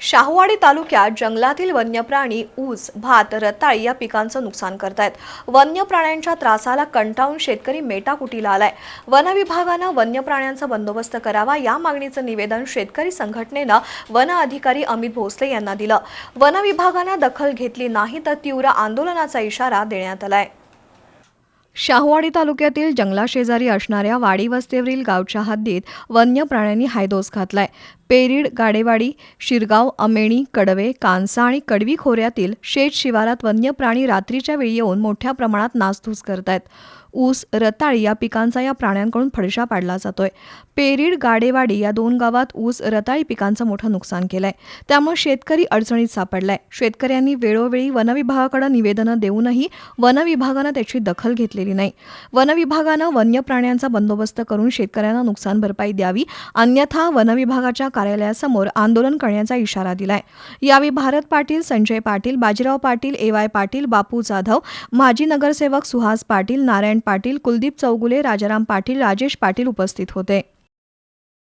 शाहूवाडी तालुक्यात जंगलातील वन्य प्राणी ऊस भात रताळी या पिकांचं नुकसान करतायत. वन्य प्राण्यांच्या त्रासाला कंटाळून शेतकरी मेटाकुटीला आलाय. वन विभागानं वन्य प्राण्यांचा बंदोबस्त करावा या मागणीचं निवेदन शेतकरी संघटनेनं वन अधिकारी अमित भोसले यांना दिलं. वन विभागानं दखल घेतली नाही तर तीव्र आंदोलनाचा इशारा देण्यात आलाय. शाहूवाडी तालुक्यातील जंगलाशेजारी असणाऱ्या वाडी वस्तीवरील गावच्या हद्दीत वन्य प्राण्यांनी हायदोस घातलाय. पेरीड गाडेवाडी शिरगाव अमेणी कडवे कांसा आणि कडवी खोऱ्यातील शेत शिवारात वन्य प्राणी रात्रीच्या वेळी येऊन मोठ्या प्रमाणात नासधूस करतायत. ऊस रताळी या पिकांचा या प्राण्यांकडून फडशा पाडला जातोय. पेरीड गाडेवाडी या दोन गावात ऊस रताळी पिकांचं मोठं नुकसान केलंय. त्यामुळे शेतकरी अडचणीत सापडलाय. शेतकऱ्यांनी वेळोवेळी वनविभागाकडे निवेदनं देऊनही वनविभागानं त्याची दखल घेतलेली नाही. वनविभागानं वन्य प्राण्यांचा बंदोबस्त करून शेतकऱ्यांना नुकसान भरपाई द्यावी अन्यथा वनविभागाच्या कार्यालयासमोर आंदोलन करण्याचा इशारा दिलाय. यावेळी भारत पाटील संजय पाटील बाजीराव पाटील ए वाय पाटील बापू जाधव माजी नगरसेवक सुहास पाटील नारायण पाटील कुलदीप चौगुले राजाराम पाटील राजेश पाटील उपस्थित होते.